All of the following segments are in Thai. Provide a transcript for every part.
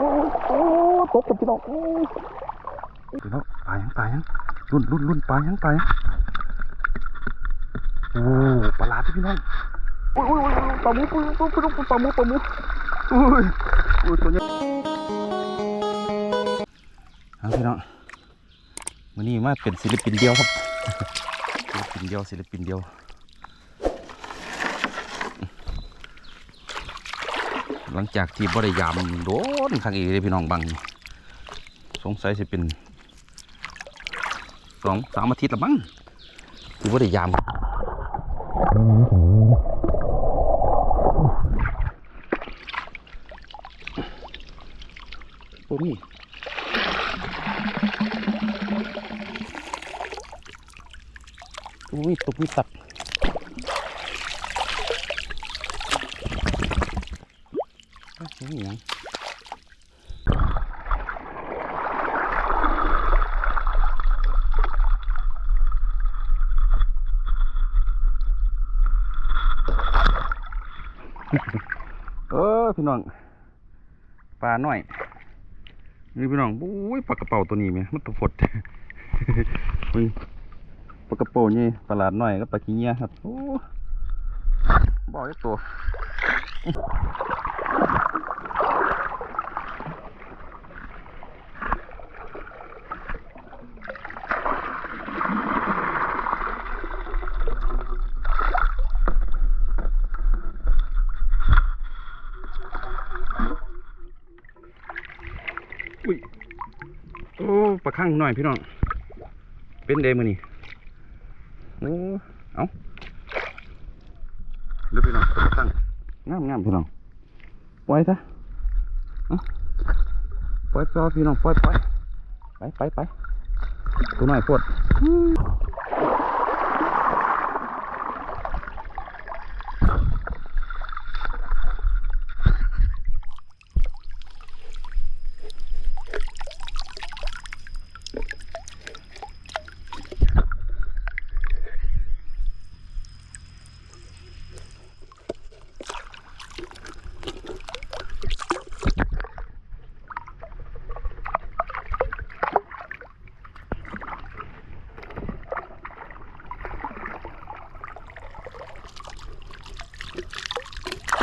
โอ้ตกกับพี่น้องพี่น้องปลายังปลายังรุ่นรุ่นรุ่นปลายังปลายังโอ้ปลาลาดพี่น้องโอ้ยโอ้ยปลาหมูปลาหมูปลาหมูปลาหมูปลาหมูโอ้ยโอ้ยตัวใหญ่เอาพี่น้องวันนี้มาเป็นศิลปินเดียวครับศิลปินเดียวศิลปินเดียว หลังจากที่บริยามโดนครั้งอีกเลยพี่น้องบัง สงสัยจะเป็นสองสามอาทิตย์ละมั้งที่บริยามโอ้มีโอ้ยตกมีตัด ไม่ยังเออพี่น้องปลาหน่อยนี่พี่น้องบุ้ยปลากระเป๋าตัวนี้ไหมมันตัวฟดมึงปลากระเป๋านี่ปลาหลาดหน่อยก็ปลาขี้เงี้ยครับโอ้บอกไอ้ตัว โอ้ปลาข้างหน่อยพี่น้อง เป็นเดมือนี่โอ้เอาดูพี่น้องปลาข้างงามงามพี่น้องปล่อยซะเอปล่อยปล่อยพี่น้องปล่อยปล่อยไปไปไปตัวหน่อยปวด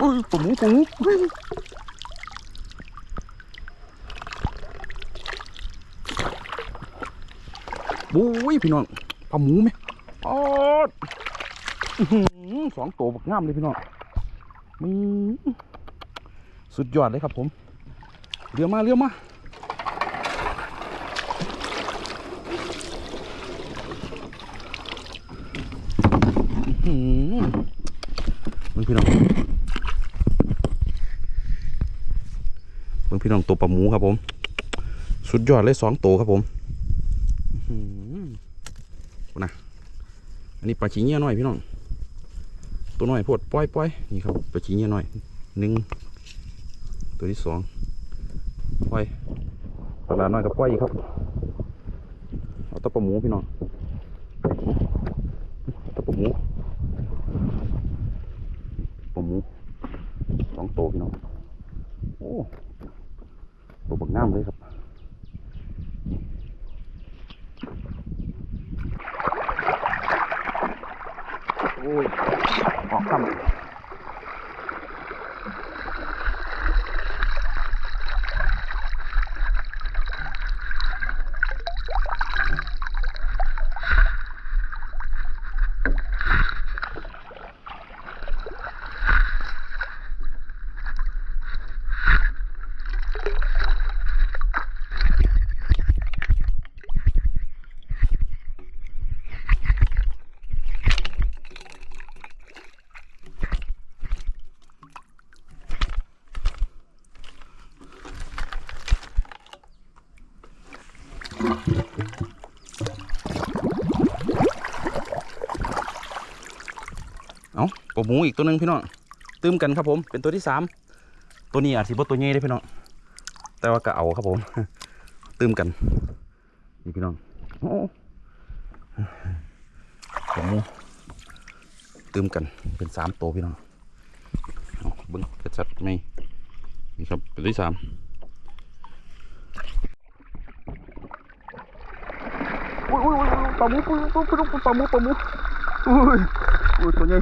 อุ้ยปลาหมูปลาหมูอุ้ยบุ้ยพี่น้องปลาหมูไหมออดสองตัวบักงามเลยพี่น้องมีสุดยอดเลยครับผมเรือมาเรือมาอื้อหือมึงพี่น้องมึง พี่น้องตัวปลาหมูครับผม สุดยอดเลยสองตัวครับผมนะอันนี้ปลาชีเงี้ยน้อยพี่น้อง ตัวน้อยพดปล่อยปล่อยนี่ครับปลาชีเงี้ยน้อยหนึ่งตัวที่สองปล่อยปลาหน้อยกับปล่อยอีกครับ เอาแตะปลาหมูพี่น้องเอาแตะปลาหมู ปลาหมูสองตัวพี่น้อง โอ้ตัวบักน้ำเลยครับ โอ้ย ออกคำ เอาปลาหมูอีกตัวหนึ่งพี่น้องตื้มกันครับผม เป็นตัวที่สามตัวนี้อาจสิบ่ตัวใหญ่ได้พี่น้องแต่ว่าก็เอาครับผม ตื้มกันนี่พี่น้องโอ้ปลาหมูตื้มกันเป็นสามตัวพี่น้องเบิ้งกระชัดไหมนี่ครับเป็นตัวที่สาม ปลาหมูปลาหมูปลาหมูปลาหมูปลาหมูอุ้ยอุ้ยตัวใหญ่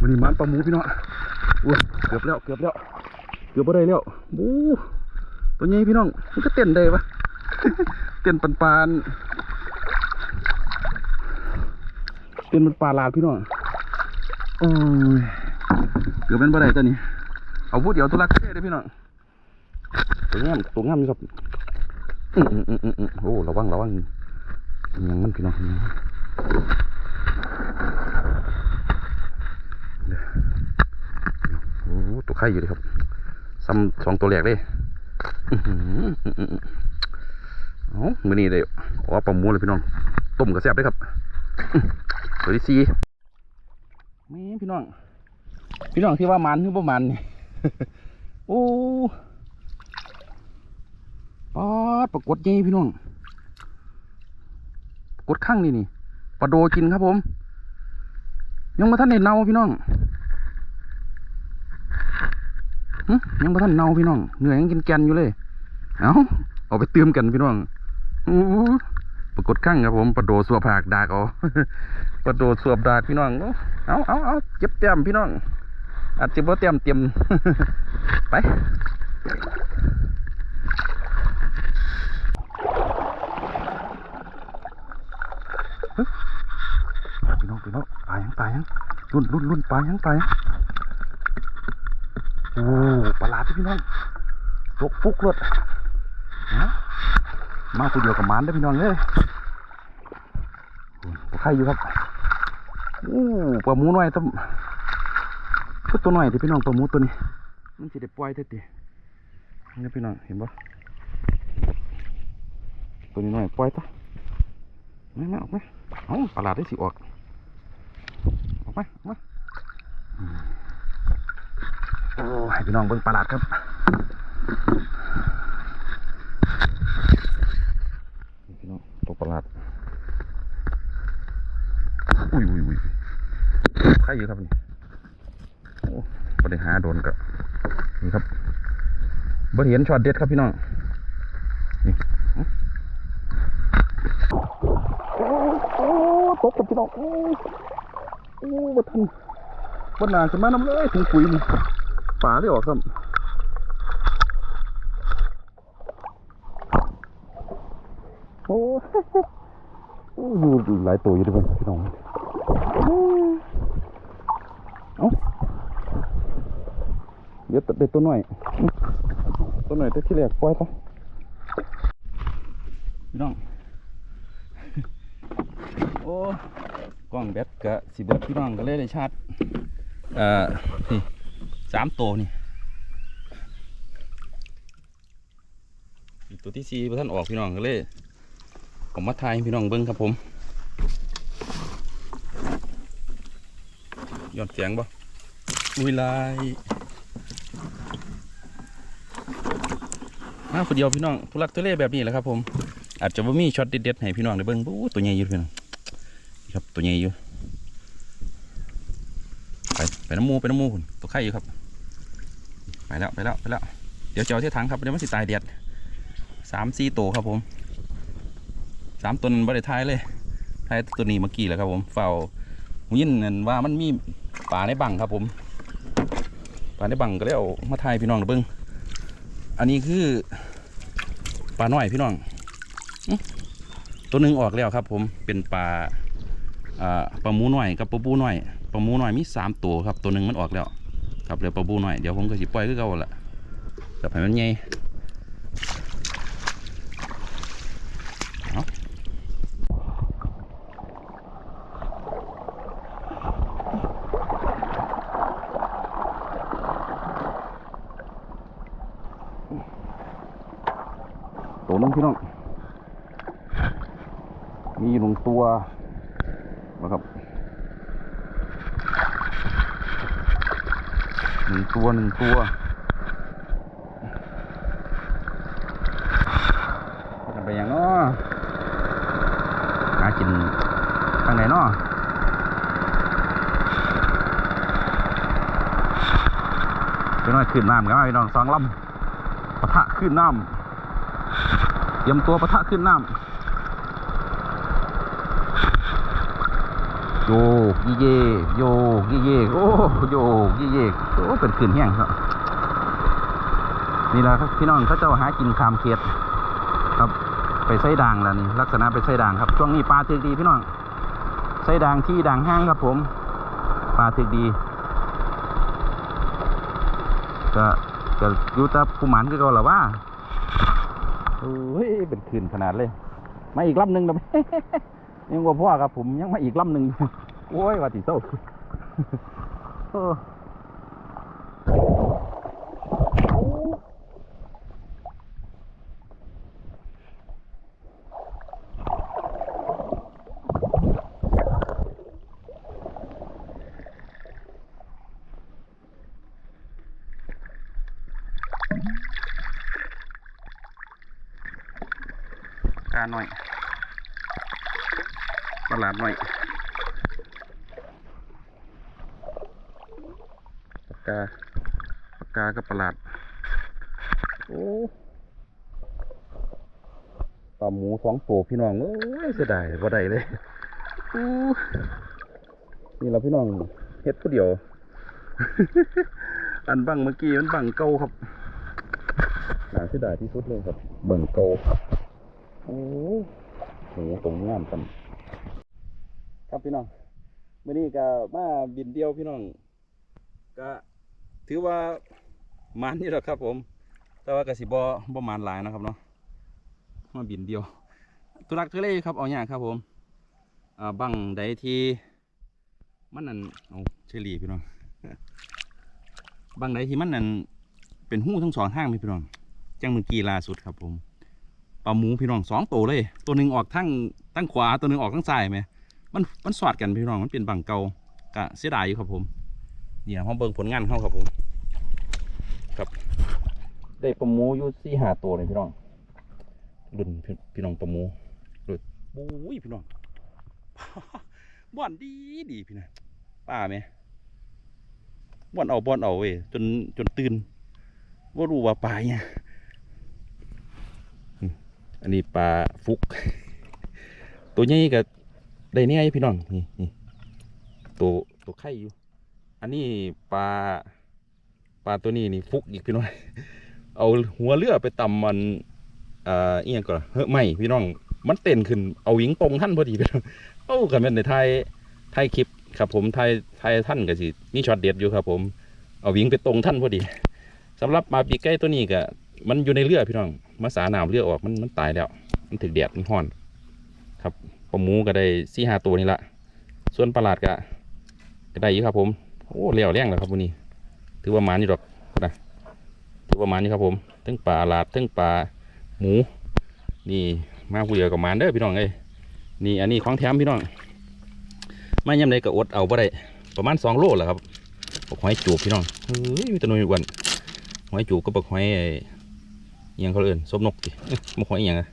วันนี้มันปลาหมูพี่น้องอุ้ยเกือบแล้วเกือบแล้วเกือบอะไรแล้วบูตัวใหญ่พี่น้องมันก็เต้นได้ปะเต้นปันปานๆเต้นมันปลาลาพี่น้องโอ้ยเกือบเป็นบ่ได้ตัวนี้เอาพูดเดี๋ยวตัวลักเท่เลยพี่น้องตัวงามตัวงามนี่ครับอืมอืมอืมอืมโอ้ระวังระวัง ยังมันพี่น้องยังเดี๋ยวโอ้ตัวไข่อยู่เลยครับซ้ำสองตัวแรกเลยอือมือนี้เลยอ๋อปลาหมูเลยพี่น้อง ต้มกระแซบเลยครับตัวที่สี่แม่พี่น้อง พี่น้องที่ว่ามันคือประมันนี่โอ้ปอดปรากฏใหญ่พี่น้อง กฏข้างนี่นี่ปลาโดกินครับผม ยังมาท่านเห็นเนาพี่น้องยังมาท่านเนาพี่น้องเหนื่อยยังกินแกนอยู่เลย เอาเอาไปเติมกันพี่น้องอู้ปรากฏข้างครับผมปลาโดสัวผากดากเอาปลาโดสวบดากพี่น้องเอาเอาเอาเจ็บแต้มพี่น้องอาจจะบ่เตรียมเตรียมไป พี่น้องพี่น้องปลา ยังปลายังรุ่นรุ่นรุ่นปลายังปลายังโอ้ปลาหลที่พี่น้องตกฟุกรถนะมาตัวเดียวกับมันได้พี่น้องเลยใครอยู่ครับโอ้ปลาหมูน้อยต้องก็ตัวน่อยที่พี่น้องตัวหมูตัวนี้ มันจะได้ปล่อยเท่ตีนี่พี่น้องเห็นปะตัวนี้น่อยปล่อยต่อไม่ไม่ออกไหมเอาปลาหลาดได้สิออก มออกไหมอืมโอ้ให้พี่น้องเบิ่งปลาหลาดครับนี่พี่น้องตัวปลาหลาดอุ้ยอุ้ยอุ้ยใครอยู่ครับนี่โอ้บริหารโดนกับนี่ครับบริเห็นช็อตเด็ดครับพี่น้องนี่อื้อโอ้โอ้ตกกับพี่น้อง โอ้บัทันบันนานจะมาน้ำเลยถึงปุ๋ยนี่ป่าได้ออกครับโอ้โอ้อยู่หลายตัวอยู่ด้วยกันพี่น้องโอ้เอ้าเดี๋ยวเด็ดตัวหน่อยตัวหน่อยตัวที่แรกปล่อยปะพี่น้องโอ้ กล้องแบตกะสิเบิดพี่น้องก็เลยได้ชาร์จเอ่อนี่สามตัวนี่ตัวที่สี่พท่านออกพี่น้องก็เลยผมมาทายพี่น้องเบิ้งครับผมย้อนเสียงบ่อุ้ยลายมาคนเดียวพี่น้องทุลักทุเลแบบนี้แหละครับผมอาจจะว่ามีช็อตเด็ดๆให้พี่น้องได้เบิ่งอู้ตัวใหญ่ยู่พี่น้อง ครับตัวใหญ่อยู่ไปไปน้ำมูไปน้ำมูคุณตัวไข่อยู่ครับไปแล้วไปแล้วไปแล้วเดี๋ยวเจะเอาที่ถังครับเดี๋ยวมันสิตายเดียดสามสี่ตัวครับผมสามตัวนั้นบริท้ายเลยท้ายตัวนี้เมื่อกี้แหละครับผมเฝ้ายินนั่นว่ามันมีป่าในบังครับผมป่าในบังก็เลยเอามาทายพี่น้องเบิ่งอันนี้คือปลาน้อยพี่น้องตัวหนึ่งออกแล้วครับผมเป็นปลา ปลาหมูหน้อยกับปลาบูหน้อยปลาหมูหน้อยมีสามตัวครับตัวหนึ่งมันออกแล้วครับเดี๋ยวปลาบูหน้อยเดี๋ยวผมก็สิปล่อยคือเก่าละแต่ให้มันใหญ่เอาตัวนึงพี่น้องมีอยู่หนึ่งตัว นะครับหนึ่งตัวหนึ่งตัวเอากันไปอย่างเนาะหากินทางไหนเนาะพี่น้อยขึ้นน้ำกันพี่น้องสองลำปะทะขึ้นน้ำเตรียมตัวปะทะขึ้นน้ำ โยกยี่เยกโยกยี่เยกโอ้โยกยี่เยกโอ้เป็นขืนแห้งครับนี่แหละครับพี่น้องเขาเจ้าหากินคามเขียดครับไปไส้ด่างแล้วนี่ลักษณะไปไส้ด่างครับช่วงนี้ปลาถึกดีพี่น้องไส้ด่างที่ด่างห้างครับผมปลาถึกดีก็ก็อยูแตาผู้หมันก็ก่าหรอว่าโอ้ยเป็นคืนขนาดเลย มาอีกลำหนึ่งนะ ยังว่าพ่อครับผมยังมาอีกลำหนึ่งโอ้ยว่าติโซ่โอ้กาหน่อย ตลาดหน่อยปากกาปากกากับประหลาด โอ้ปลาหมูสองตัวพี่น้องเอ้ยเสียดายบ่ได้เลยอู้นี่เราพี่น้องเฮ็ดผู้เดียว อันบังเมื่อกี้มันบังเก่าครับน่าเสียดายที่สุดเลยครับเบิ่งเก่าโอ้โหตรงงามกัน พี่น้องมื่อนี้ก็มาบินเดียวพี่น้อง ก็ถือว่ามันนี่แหละครับผม แต่ว่ากระสิบบ่มานหลายนะครับเนาะมาบินเดียวตุลักทุเลครับเอาอย่างครับผมอ่าบังใดที่มันนั่นเอาเชลีพี่น้องบังใดที่มันนั่นเป็นหู้ทั้งสองห้างพี่น้องจังเมื่อกี้ล่าสุดครับผมปลาหมูพี่น้องสองตัวเลย ตัวหนึ่งออกทั้งทั้งขวาตัวหนึ่งออกทั้งซ้ายไหม มันมันสอดกันพี่น้องมันเป็นบังเก่ากะเสียดายอยู่ครับผมเนี่ยเขาเบิ่งผลงานเขาครับผม ครับ ได้ปลาหมูอยู่สี่ห้าตัวเลยพี่น้องรุ่นพี่พี่น้องปลาหมูรุ่นบุ้ยพี่น้องบ่อนดีดีพี่น้องป้าไหมบ่อนเอาบ่อนเอาเว้ยจนจนตื่นว่ารู้ว่าปลาเนี่ยอืมอันนี้ปลาฟุก ตัวใหญ่กับ ได้เนี่ยพี่น้องนี่นี่ตัวตัวไข่อยู่ อันนี้ปลาปลาตัวนี้นี่ฟุกอีกพี่น้องเอาหัวเรือไปตำมันอ่าเอียงก่อนเฮ้ยไม่พี่น้อง มันเต้นขึ้นเอาหญิงตรงท่านพอดีพี่น้องเอ้ากันเป็นในไทยไทยคลิปครับผมไทยไทยท่านก็สินี่ช็อตเด็ดอยู่ครับ ผมเอาหญิงไปตรงท่านพอดีสำหรับปลาปีกไก่ตัวนี้ก็มันอยู่ในเรือพี่น้องมาสาหน้ำเรือออกมันมันตายแล้ว มันถึกแดดมันห้อนครับ ปลาหมูก็ได้สี่ห้าตัวนี่ละส่วนปลาหลาดก็ก็ได้อยู่ครับ ผม โอ้เลี้ยวแรงแล้วครับวันนี้ ถือว่าหมานอยู่ดอกนะถือว่าหมานอยู่ครับผมทั้งปลาหลาดทั้งปลาหมู นี่มาผู้เดียวกับหมานเด้อพี่น้องเอ้ยนี่อันนี้ของแถมพี่น้องไม่ยำใดก็อดเอาบ่ได้ประมาณสองโลแหละครับบักหอยจูบพี่น้องเฮ้ยมีตัวน้อยอ้วนหอยจูบก็บักหอยยังเขาเอิ้นส้มนกดิเอ้ยบักหอยยังอะ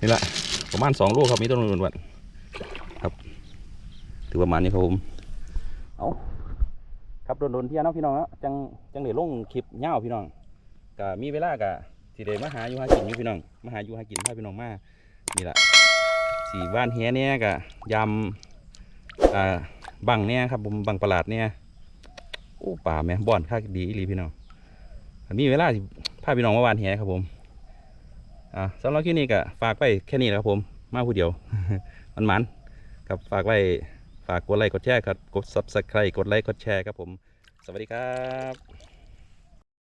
นี่ละ ประมาณสองโลครับมีต้นนวันครับ ถือประมาณนี้ครับผมเอาครับโดนๆเที่ยนะพี่น้องนะจังจังเดี๋ยวลงคลิปเงาวพี่น้องก็มีเวลาก็สิเดมาหาอยู่หากินอยู่พี่น้องมาหาอยู่หากินพาพี่น้องมานี่แหละสีบ้านเฮียเนี่ยก็ยำอ่าบังเนี่ยครับผมบังประหลาดเนี่ยโอ้ป่าแม่บ่อนค่าดีอีหลีพี่น้องมีเวลาพาพี่น้องมาวานเฮียครับผม อ่าสำหรับคลิปนี้ก็ฝากไปแค่นี้นะครับผมมาผู้เดียว มันมันกับฝากไว้ฝากกดไลค์กดแชร์ครับกด subscribe กดไลค์กดแชร์ครับผม สวัสดีครับ